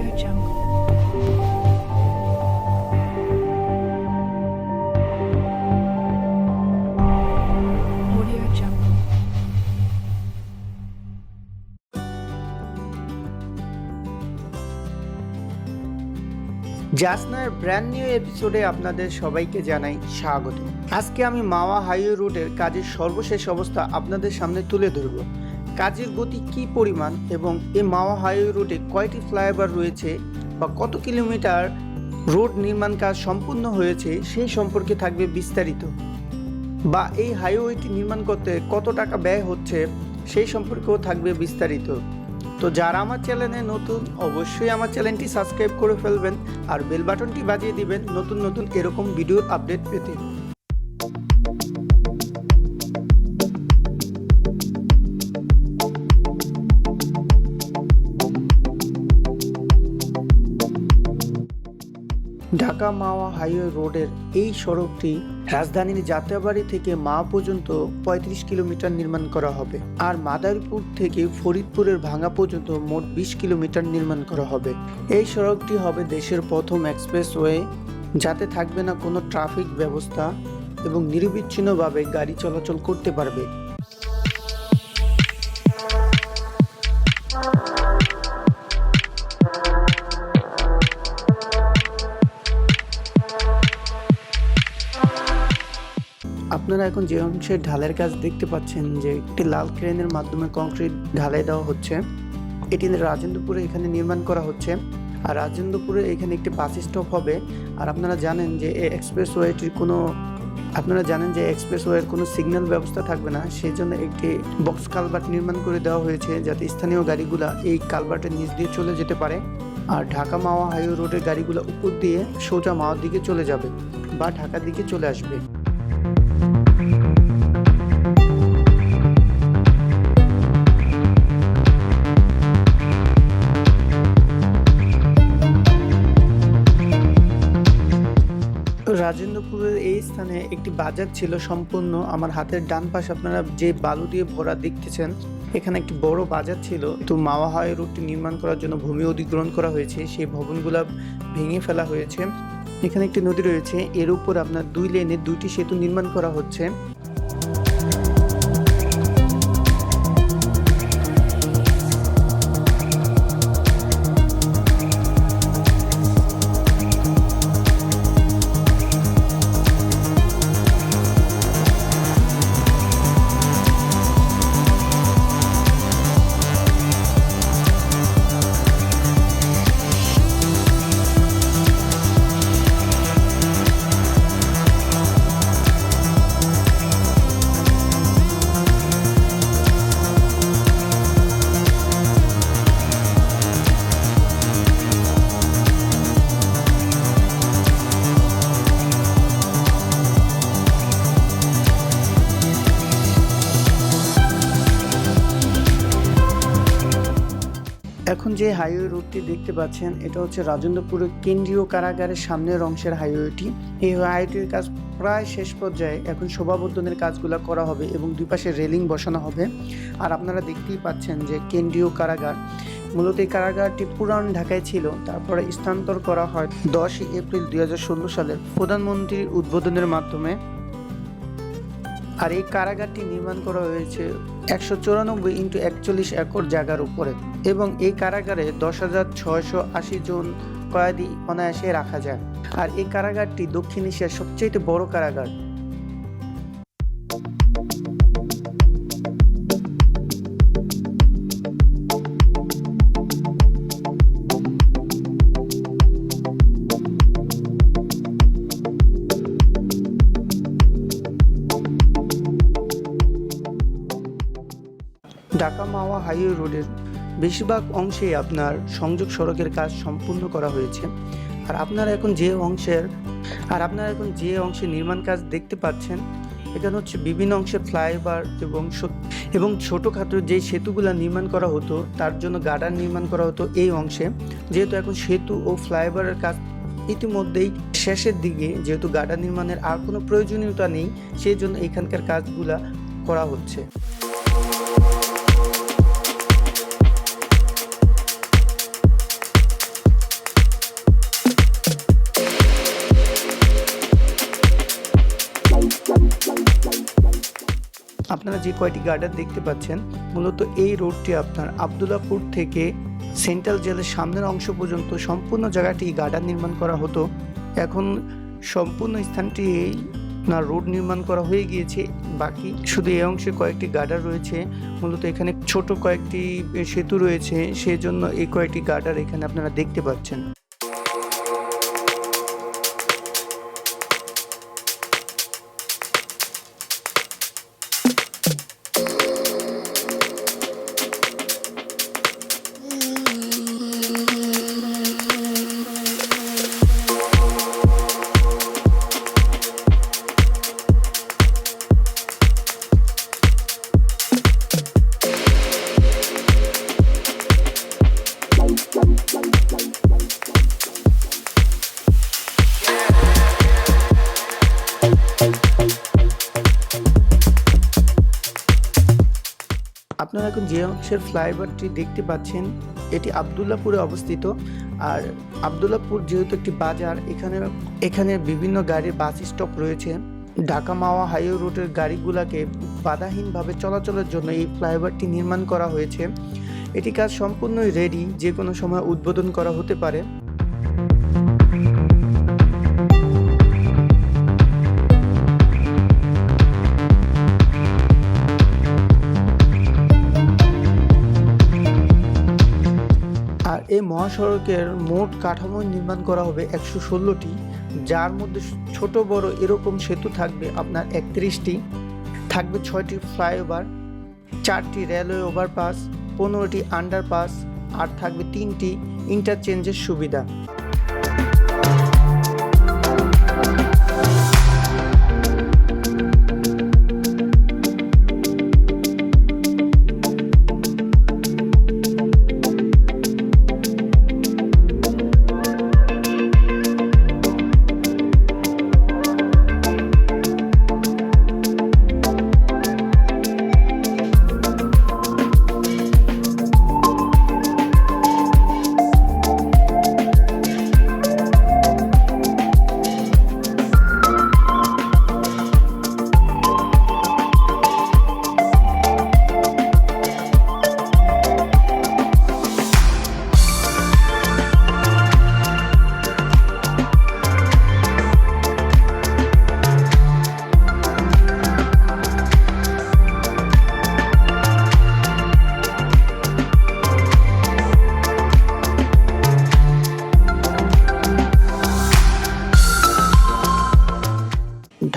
Audio Jungle. জাসনার brand new এপিসোডে আপনাদের সবাইকে জানাই স্বাগত। আজকে আমি মাওয়া হাইওয়ে রুটের কাজের সর্বশেষ অবস্থা আপনাদের সামনে তুলে ধরব। কাজের গতি কি পরিমাণ এবং এই মাওয়া হাইওয়ে রোডে কয়টি ফ্লাইওভার রয়েছে বা কত কিলোমিটার রোড নির্মাণ কাজ সম্পূর্ণ হয়েছে সেই সম্পর্কে থাকবে বিস্তারিত। বা এই হাইওয়েটি নির্মাণ করতে কত টাকা ব্যয় হচ্ছে সেই সম্পর্কেও থাকবে বিস্তারিত। তো যারা আমার চ্যানেলে নতুন, অবশ্যই আমার চ্যানেলটি সাবস্ক্রাইব করে ফেলবেন আর বেল বাটনটি বাজিয়ে দিবেন নতুন নতুন এরকম ভিডিওর আপডেট পেতে। ঢাকা মাওয়া হাইওয়ে রোডের এই সড়কটি রাজধানীর যাত্রাবাড়ি থেকে মা পর্যন্ত ৩৫ কিলোমিটার নির্মাণ করা হবে আর মাদারীপুর থেকে ফরিদপুরের ভাঙা পর্যন্ত মোট বিশ কিলোমিটার নির্মাণ করা হবে। এই সড়কটি হবে দেশের প্রথম এক্সপ্রেসওয়ে, যাতে থাকবে না কোনো ট্রাফিক ব্যবস্থা এবং নিরবিচ্ছিন্নভাবে গাড়ি চলাচল করতে পারবে। আপনারা এখন যে অংশে ঢালের কাজ দেখতে পাচ্ছেন যে একটি লাল ক্রেনের মাধ্যমে কংক্রিট ঢালাই দেওয়া হচ্ছে, এটি রাজেন্দ্রপুরে এখানে নির্মাণ করা হচ্ছে। আর রাজেন্দ্রপুরে এখানে একটি বাস স্টপ হবে। আর আপনারা জানেন যে এই এক্সপ্রেস ওয়েটির কোনো, আপনারা জানেন যে এক্সপ্রেস ওয়ের কোনো সিগন্যাল ব্যবস্থা থাকবে না। সেই জন্য একটি বক্স কালভার্ট নির্মাণ করে দেওয়া হয়েছে যাতে স্থানীয় গাড়িগুলো এই কালভার্টের নিচ দিয়ে চলে যেতে পারে। আর ঢাকা মাওয়া হাইওয়ে রোডের গাড়িগুলো উপর দিয়ে সোজা মাওয়ার দিকে চলে যাবে বা ঢাকার দিকে চলে আসবে। রাজেন্দ্রপুরের এই স্থানে একটি বাজার ছিল সম্পূর্ণ। আমার হাতের ডান পাশে আপনারা যে বালু দিয়ে ভরা দেখতেছেন, এখানে একটি বড় বাজার ছিল। তো মাওয়া হয় রোডটি নির্মাণ করার জন্য ভূমি অধিগ্রহণ করা হয়েছে। সেই ভবনগুলা ভেঙে ফেলা হয়েছে। এখানে একটি নদী রয়েছে। এর উপর আপনার দুই লেনে দুইটি সেতু নির্মাণ করা হচ্ছে। এখন যে হাইওয়ে রোডটি দেখতে পাচ্ছেন, এটা হচ্ছে রাজেন্দ্রপুরের কেন্দ্রীয় কারাগারের সামনের অংশের হাইওয়েটি এই হাইওয়েটির কাজ প্রায় শেষ পর্যায়ে এখন শোভাবর্ধনের কাজগুলো করা হবে এবং দুই পাশে রেলিং বসানো হবে। আর আপনারা দেখতেই পাচ্ছেন যে কেন্দ্রীয় কারাগার, মূলত এই কারাগারটি পুরান ঢাকায় ছিল, তারপরে স্থানান্তর করা হয় দশই এপ্রিল দুই সালের প্রধানমন্ত্রীর উদ্বোধনের মাধ্যমে। আর এই কারাগারটি নির্মাণ করা হয়েছে একশো চুরানব্বই ইন্টু একচল্লিশ একর জায়গার উপরে এবং এই কারাগারে দশ হাজার ছয়শো আশি জন কয়েদি অনায়াসে রাখা যায়। আর এই কারাগারটি দক্ষিণ এশিয়ার সবচেয়ে বড় কারাগার। হাইওয়ে রোডের বেশিরভাগ অংশে আপনার সংযোগ সড়কের কাজ সম্পূর্ণ করা হয়েছে। আর আপনারা এখন যে অংশের, আর আপনারা এখন যে অংশে নির্মাণ কাজ দেখতে পাচ্ছেন, এখানে হচ্ছে বিভিন্ন অংশে ফ্লাইওভার এবং এবং ছোটোখাটো যে সেতুগুলো নির্মাণ করা হতো, তার জন্য গার্ডার নির্মাণ করা হতো এই অংশে। যেহেতু এখন সেতু ও ফ্লাইওভারের কাজ ইতিমধ্যেই শেষের দিকে, যেহেতু গার্ডার নির্মাণের আর কোনো প্রয়োজনীয়তা নেই, সেই জন্য এখানকার কাজগুলা করা হচ্ছে। যে কয়টি গার্ডার দেখতে পাচ্ছেন, মূলত এই রোডটি আপনার আবদুল্লাপুর থেকে সেন্ট্রাল জেলের সামনের অংশ পর্যন্ত সম্পূর্ণ জায়গাটি গার্ডার নির্মাণ করা হতো। এখন সম্পূর্ণ স্থানটি না রোড নির্মাণ করা হয়ে গিয়েছে। বাকি শুধু এই অংশে কয়েকটি গার্ডার রয়েছে। মূলত এখানে ছোট কয়েকটি সেতু রয়েছে। সেজন্য এই কয়েকটি গার্ডার এখানে আপনারা দেখতে পাচ্ছেন। যে ফ্লাইওভারটি দেখতে পাচ্ছেন, এটি আবদুল্লাপুরে অবস্থিত। আর আবদুল্লাপুর যেহেতু একটি বাজার, এখানে এখানে বিভিন্ন গাড়ির বাস স্টপ রয়েছে। ঢাকা মাওয়া হাইওয়ে রোডের গাড়িগুলোকে বাধাহীনভাবে চলাচলের জন্য এই ফ্লাইওভারটি নির্মাণ করা হয়েছে। এটি কাজ সম্পূর্ণই রেডি যে কোনো সময় উদ্বোধন করা হতে পারে। এই মহাসড়কের মোট কাঠামো নির্মাণ করা হবে একশো ষোলোটি, যার মধ্যে ছোট বড় এরকম সেতু থাকবে আপনার একত্রিশটি, থাকবে ছয়টি ফ্লাইওভার, চারটি রেলওয়ে ওভারপাস, পনেরোটি আন্ডারপাস, আর থাকবে তিনটি ইন্টারচেঞ্জের সুবিধা।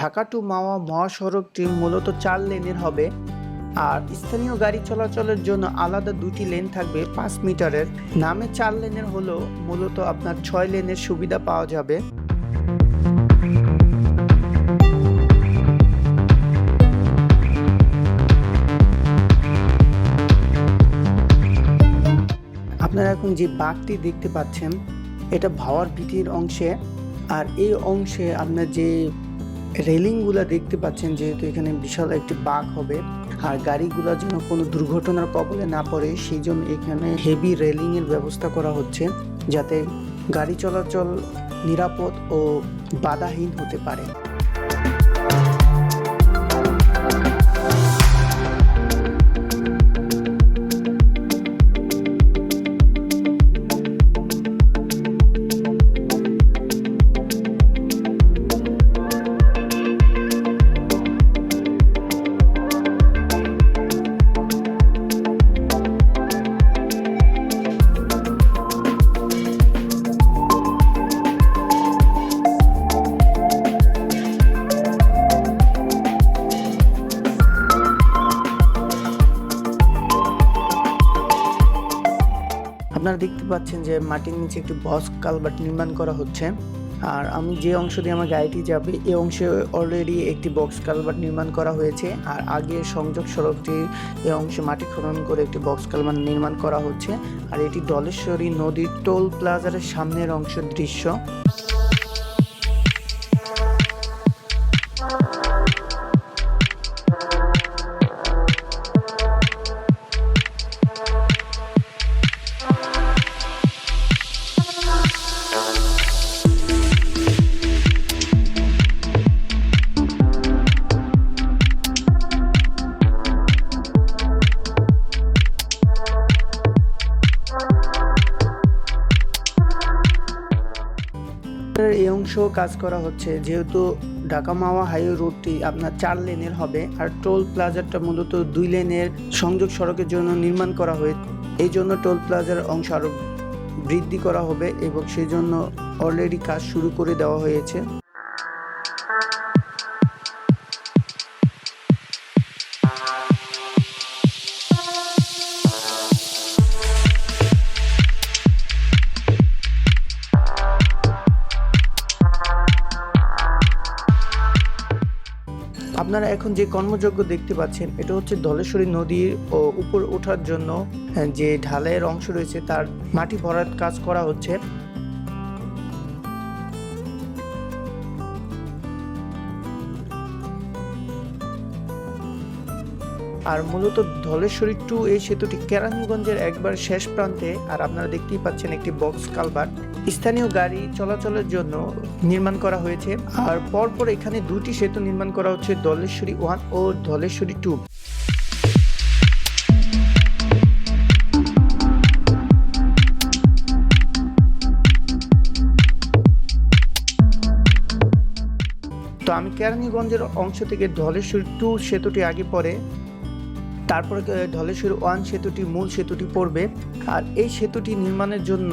ঢাকা টু মাওয়া মহাসড়কটি মূলত চার লেনের হবে আর স্থানীয় গাড়ি চলাচলের জন্য আলাদা দুটি লেন থাকবে পাঁচ মিটারের। নামে চার লেনের হলো মূলত আপনার ছয় লেনের সুবিধা পাওয়া যাবে। আপনারা এখন যে বাঘটি দেখতে পাচ্ছেন, এটা ভাওয়ার ভিটির অংশে। আর এই অংশে আপনার যে রেলিংগুলো দেখতে পাচ্ছেন যেহেতু এখানে বিশাল একটি বাঘ হবে, আর গাড়িগুলা যেন কোনো দুর্ঘটনার কবলে না পড়ে সেই জন্য এখানে হেভি রেলিংয়ের ব্যবস্থা করা হচ্ছে যাতে গাড়ি চলাচল নিরাপদ ও বাধাহীন হতে পারে। পাচ্ছেন যে মাটির নিচে একটি বস কালভার্ট নির্মাণ করা হচ্ছে। আর আমি যে অংশ দিয়ে আমার গাড়িটি যাবে এই অংশে অলরেডি একটি বক্স কালভার্ট নির্মাণ করা হয়েছে। আর আগে সংযোগ সড়কটি এই অংশে মাটি খনন করে একটি বক্স কালভার্ট নির্মাণ করা হচ্ছে। আর এটি ডলেশ্বরী নদীর টোল প্লাজারের সামনের অংশের দৃশ্য। কাজ করা হচ্ছে, যেহেতু ঢাকা মাওয়া হাইওয়ে রোডটি আপনার চার লেনের হবে আর টোল প্লাজারটা মূলত দুই লেনের সংযোগ সড়কের জন্য নির্মাণ করা হয়েছে এই জন্য টোল প্লাজার অংশ আরও বৃদ্ধি করা হবে এবং সেই জন্য অলরেডি কাজ শুরু করে দেওয়া হয়েছে। এখন যে কর্মযজ্ঞ দেখতে পাচ্ছেন, এটা হচ্ছে ধলেশ্বরী নদীর উপর ওঠার জন্য যে ঢালাইয়ের অংশ রয়েছে, তার মাটি ভরাট কাজ করা হচ্ছে। আর মূলত ধলেশ্বরী টু এই সেতুটি কেরানীগঞ্জের একবার শেষ প্রান্তে, আর আপনারা দেখতেই পাচ্ছেন একটি বক্স কালভার্ট। স্থানীয় গাড়ি চলাচলের জন্য নির্মাণ করা হয়েছে। আর পরপর এখানে দুটি সেতু নির্মাণ করা হচ্ছে, ধলেশ্বরী ওয়ান ও ধলেশ্বরী টু। তো আমি কেরানীগঞ্জের অংশ থেকে ধলেশ্বরী টু সেতুটি আগে পরে, তারপরে ধলেশ্বরী ওয়ান সেতুটি মূল সেতুটি পড়বে। আর এই সেতুটি নির্মাণের জন্য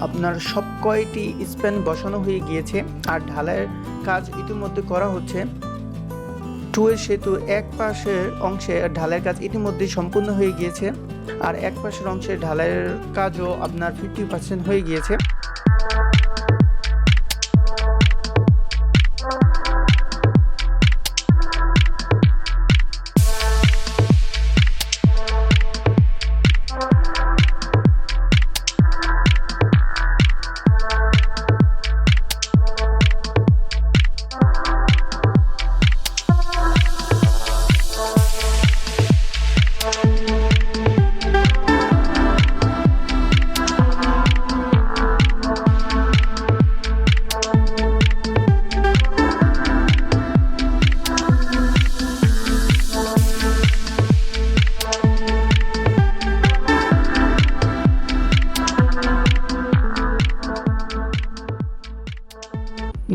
আপনার সব কয়টি স্প্যান বসানো হয়ে গিয়েছে আর ঢালাইয়ের কাজ ইতিমধ্যে করা হচ্ছে। টু এর সেতুর এক পাশের অংশে ঢালাইয়ের কাজ ইতিমধ্যে সম্পূর্ণ হয়ে গিয়েছে আর এক পাশের অংশে ঢালাইয়ের কাজও আপনার ফিফটি পার্সেন্ট হয়ে গিয়েছে।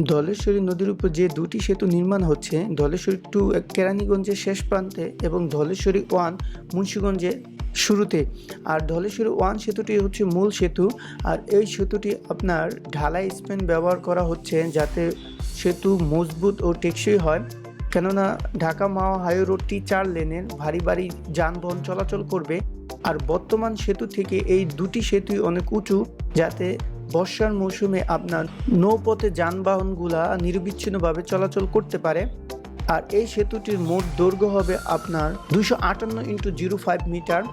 ধলেশ্বরী নদীর উপর যে দুটি সেতু নির্মাণ হচ্ছে, ধলেশ্বরী টু কেরানীগঞ্জের শেষ প্রান্তে এবং ধলেশ্বরী ওয়ান মুন্সীগঞ্জে শুরুতে। আর ধলেশ্বরী ওয়ান সেতুটি হচ্ছে মূল সেতু। আর এই সেতুটি আপনার ঢালাই স্পেন ব্যবহার করা হচ্ছে যাতে সেতু মজবুত ও টেকসই হয়। কেননা ঢাকা মাওয়া হাইওয়ে রোডটি চার লেনের ভারী ভারী যানবাহন চলাচল করবে। আর বর্তমান সেতু থেকে এই দুটি সেতুই অনেক উঁচু, যাতে বর্ষার মৌসুমে আপনার নৌপথে যানবাহনগুলা নিরবিচ্ছিন্নভাবে চলাচল করতে পারে। আর এই সেতুটির মোট দৈর্ঘ্য হবে আপনার দুশো আটান্ন ইন্টু জিরো ফাইভ মিটার।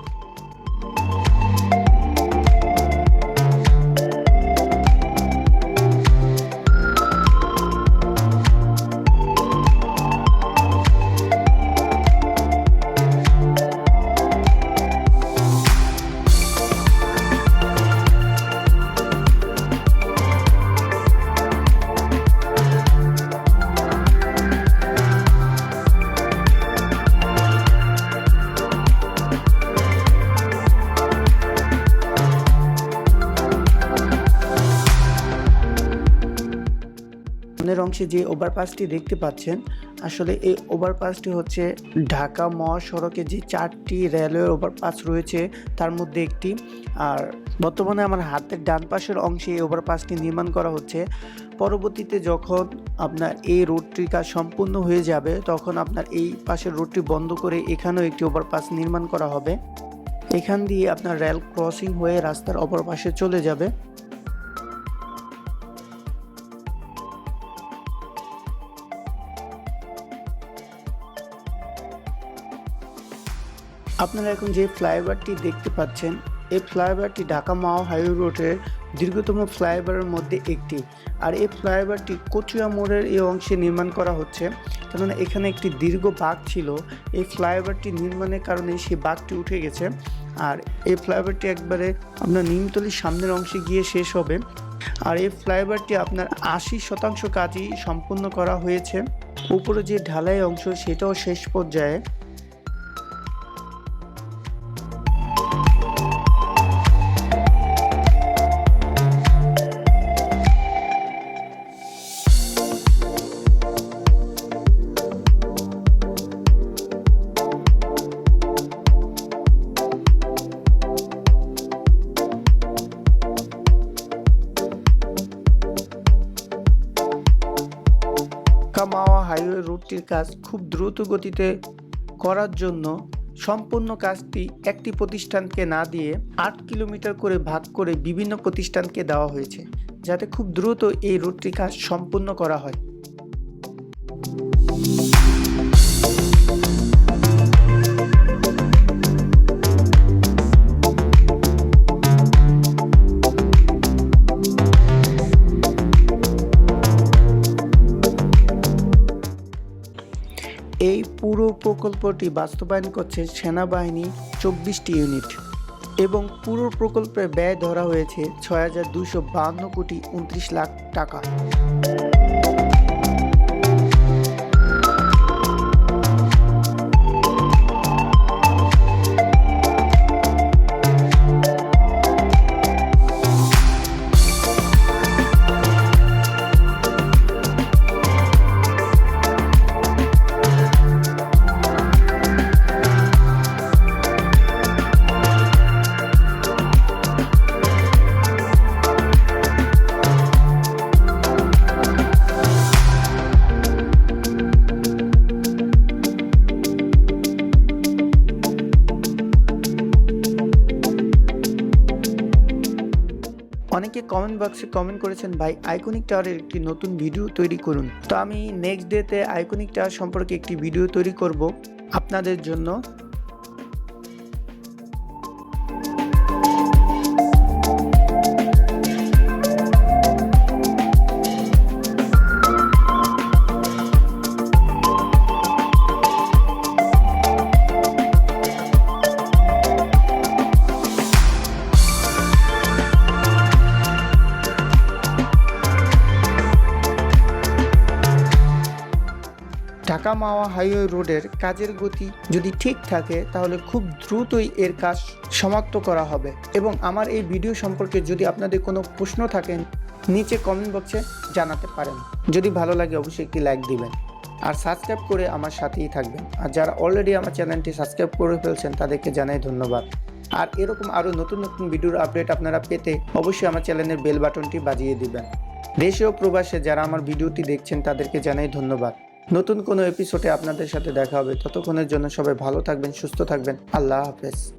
অংশে যে ওভারপাসটি দেখতে পাচ্ছেন, আসলে এই ওভারপাসটি হচ্ছে ঢাকা মহাসড়কে যে চারটি রেলওয়ে ওভারপাস রয়েছে, তার মধ্যে একটি। আর বর্তমানে আমার হাতের ডান পাশের অংশে এই ওভারপাসটি নির্মাণ করা হচ্ছে। পরবর্তীতে যখন আপনার এই রোডটির কাজ সম্পূর্ণ হয়ে যাবে, তখন আপনার এই পাশের রোডটি বন্ধ করে এখানেও একটি ওভারপাস নির্মাণ করা হবে। এখান দিয়ে আপনার রেল ক্রসিং হয়ে রাস্তার অপর পাশে চলে যাবে। আপনারা এখন যে ফ্লাইওভারটি দেখতে পাচ্ছেন, এই ফ্লাইওভারটি ঢাকা মাও হাইওয়ে রোডের দীর্ঘতম ফ্লাইওভারের মধ্যে একটি। আর এই ফ্লাইওভারটি কচুয়া মোড়ের এই অংশে নির্মাণ করা হচ্ছে। কেননা এখানে একটি দীর্ঘ বাঘ ছিল। এই ফ্লাইওভারটি নির্মাণের কারণে সেই বাঘটি উঠে গেছে। আর এই ফ্লাইওভারটি একবারে আপনার নিমতলির সামনের অংশে গিয়ে শেষ হবে। আর এই ফ্লাইওভারটি আপনার আশি শতাংশ কাজই সম্পূর্ণ করা হয়েছে। উপরে যে ঢালাই অংশ, সেটাও শেষ পর্যায়ে। হাইওয়ে রুটটির কাজ খুব দ্রুত গতিতে করার জন্য সম্পূর্ণ কাজটি একটি প্রতিষ্ঠানকে না দিয়ে আট কিলোমিটার করে ভাগ করে বিভিন্ন প্রতিষ্ঠানকে দেওয়া হয়েছে, যাতে খুব দ্রুত এই রুটটির কাজ সম্পূর্ণ করা হয়। এই পুরো প্রকল্পটি বাস্তবায়ন করছে সেনাবাহিনী চব্বিশটি ইউনিট এবং পুরো প্রকল্পের ব্যয় ধরা হয়েছে ছয় হাজার দুশো বাহান্ন কোটি উনত্রিশ লাখ টাকা। কমেন্ট বক্সে কমেন্ট করেছেন, ভাই আইকনিক টাওয়ারের একটি নতুন ভিডিও তৈরি করুন। তো আমি নেক্সট ডেতে আইকনিক টাওয়ার সম্পর্কে একটি ভিডিও তৈরি করব আপনাদের জন্য। মাওয়া হাইওয়ে রোডের কাজের গতি যদি ঠিক থাকে, তাহলে খুব দ্রুতই এর কাজ সমাপ্ত করা হবে। এবং আমার এই ভিডিও সম্পর্কে যদি আপনাদের কোনো প্রশ্ন থাকে, নিচে কমেন্ট বক্সে জানাতে পারেন। যদি ভালো লাগে, অবশ্যই একটি লাইক দিবেন। আর সাবস্ক্রাইব করে আমার সাথেই থাকবেন। আর যারা অলরেডি আমার চ্যানেলটি সাবস্ক্রাইব করে ফেলছেন, তাদেরকে জানাই ধন্যবাদ। আর এরকম আরও নতুন নতুন ভিডিওর আপডেট আপনারা পেতে অবশ্যই আমার চ্যানেলের বেল বাটনটি বাজিয়ে দিবেন। দেশে ও প্রবাসে যারা আমার ভিডিওটি দেখছেন, তাদেরকে জানাই ধন্যবাদ। নতুন কোনো এপিসোডে আপনাদের সাথে দেখা হবে। ততক্ষণের জন্য সবাই ভালো থাকবেন, সুস্থ থাকবেন। আল্লাহ হাফেজ।